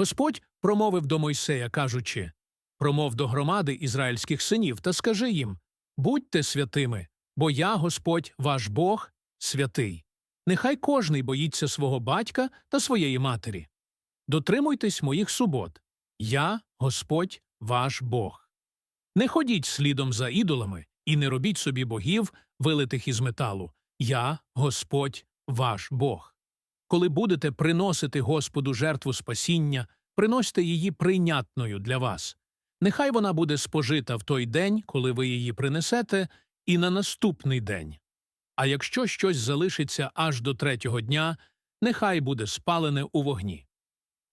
Господь промовив до Мойсея, кажучи промов до громади ізраїльських синів та скажи їм Будьте святими, бо я, Господь, ваш Бог, святий. Нехай кожний боїться свого батька та своєї матері. Дотримуйтесь моїх субот. Я, Господь, ваш Бог. Не ходіть слідом за ідолами і не робіть собі богів, вилитих із металу. Я, Господь, ваш Бог. Коли будете приносити Господу жертву спасіння, приносьте її прийнятною для вас. Нехай вона буде спожита в той день, коли ви її принесете, і на наступний день. А якщо щось залишиться аж до третього дня, нехай буде спалене у вогні.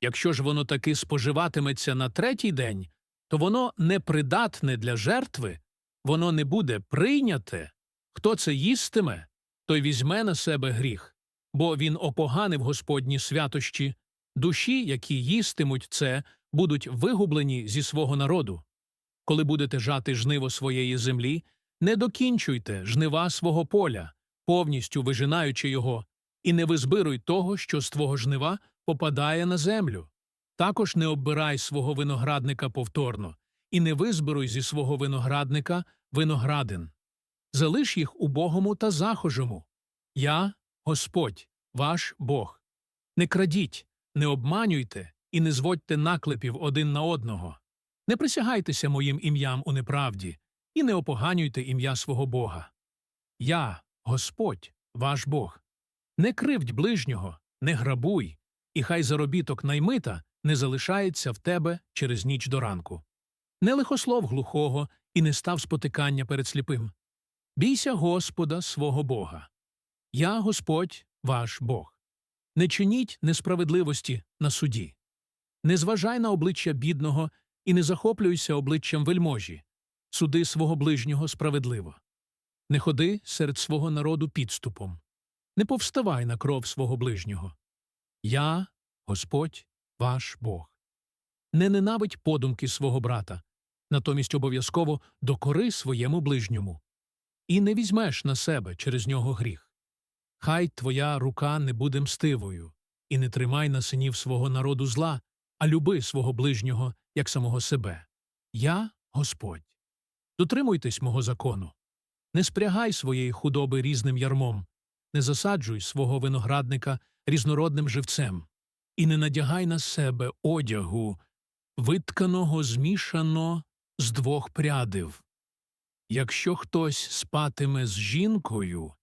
Якщо ж воно таки споживатиметься на третій день, то воно непридатне для жертви, воно не буде прийняте. Хто це їстиме, той візьме на себе гріх, бо він опоганив Господні святощі, душі, які їстимуть це, будуть вигублені зі свого народу. Коли будете жати жниво своєї землі, не докінчуйте жнива свого поля, повністю вижинаючи його, і не визбируй того, що з твого жнива попадає на землю. Також не оббирай свого виноградника повторно, і не визбируй зі свого виноградника виноградин. Залиш їх убогому та захожому. Я, Господь, ваш Бог. Не крадіть, не обманюйте і не зводьте наклепів один на одного. Не присягайтеся моїм ім'ям у неправді і не опоганюйте ім'я свого Бога. Я, Господь, ваш Бог. Не кривдь ближнього, не грабуй, і хай заробіток наймита не залишається в тебе через ніч до ранку. Не лихослов глухого і не став спотикання перед сліпим. Бійся Господа свого Бога. Я, Господь, ваш Бог. Не чиніть несправедливості на суді. Не зважай на обличчя бідного і не захоплюйся обличчям вельможі. Суди свого ближнього справедливо. Не ходи серед свого народу підступом. Не повставай на кров свого ближнього. Я, Господь, ваш Бог. Не ненавидь подумки свого брата, натомість обов'язково докори своєму ближньому. І не візьмеш на себе через нього гріх. Хай твоя рука не буде мстивою, і не тримай на синів свого народу зла, а люби свого ближнього, як самого себе. Я Господь. Дотримуйтесь мого закону. Не спрягай своєї худоби різним ярмом, не засаджуй свого виноградника різнородним живцем, і не надягай на себе одягу, витканого змішано з двох прядив. Якщо хтось спатиме з жінкою,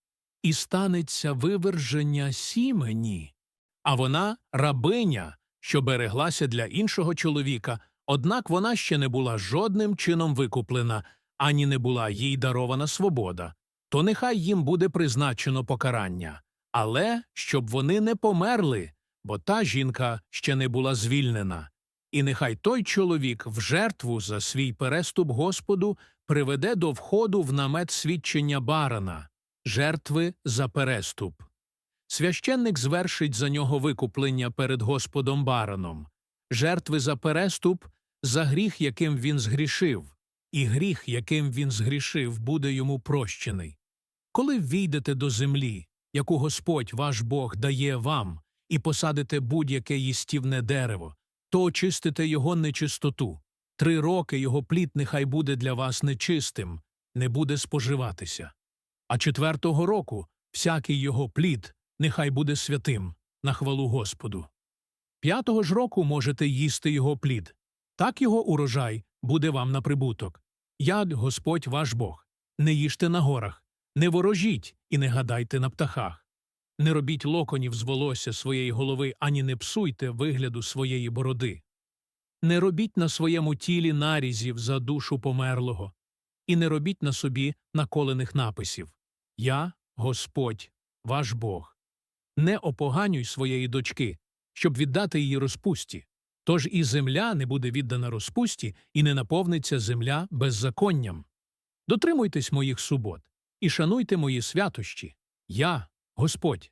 і станеться виверження сімені, а вона рабиня, що береглася для іншого чоловіка, однак вона ще не була жодним чином викуплена, ані не була їй дарована свобода, то нехай їм буде призначено покарання, але щоб вони не померли, бо та жінка ще не була звільнена. І нехай той чоловік в жертву за свій переступ Господу приведе до входу в намет свідчення барана, жертви за переступ. Священник звершить за нього викуплення перед Господом бараном, жертви за переступ, за гріх, яким він згрішив, і гріх, яким він згрішив, буде йому прощений. Коли війдете до землі, яку Господь ваш Бог дає вам, і посадите будь-яке їстівне дерево, то очистите його нечистоту. Три роки його плід нехай буде для вас нечистим, не буде споживатися. А четвертого року всякий його плід нехай буде святим, на хвалу Господу. П'ятого ж року можете їсти його плід. Так його урожай буде вам на прибуток. Я, Господь ваш Бог. Не їжте на горах, не ворожіть і не гадайте на птахах. Не робіть локонів з волосся своєї голови, ані не псуйте вигляду своєї бороди. Не робіть на своєму тілі нарізів за душу померлого, і не робіть на собі наколених написів Я, Господь, ваш Бог. Не опоганюй своєї дочки, щоб віддати її розпусті. Тож і земля не буде віддана розпусті, і не наповниться земля беззаконням. Дотримуйтесь моїх субот і шануйте мої святощі. Я, Господь.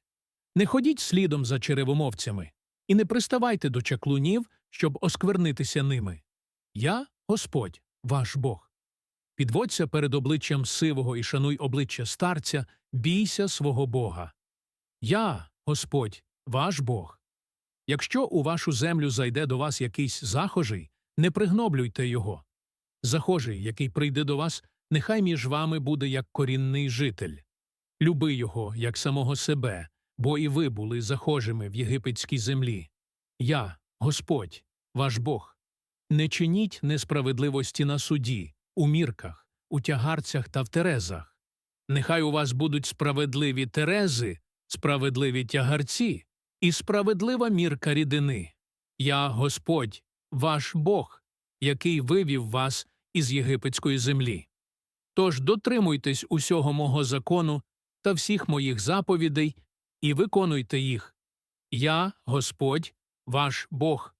Не ходіть слідом за черевомовцями, і не приставайте до чаклунів, щоб осквернитися ними. Я, Господь, ваш Бог. Підводься перед обличчям сивого і шануй обличчя старця, бійся свого Бога. Я, Господь, ваш Бог. Якщо у вашу землю зайде до вас якийсь захожий, не пригноблюйте його. Захожий, який прийде до вас, нехай між вами буде як корінний житель. Люби його, як самого себе, бо і ви були захожими в єгипетській землі. Я, Господь, ваш Бог. Не чиніть несправедливості на суді, у мірках, у тягарцях та в терезах. Нехай у вас будуть справедливі терези, справедливі тягарці і справедлива мірка рідини. Я Господь, ваш Бог, який вивів вас із єгипетської землі. Тож дотримуйтесь усього мого закону та всіх моїх заповідей і виконуйте їх. Я, Господь, ваш Бог.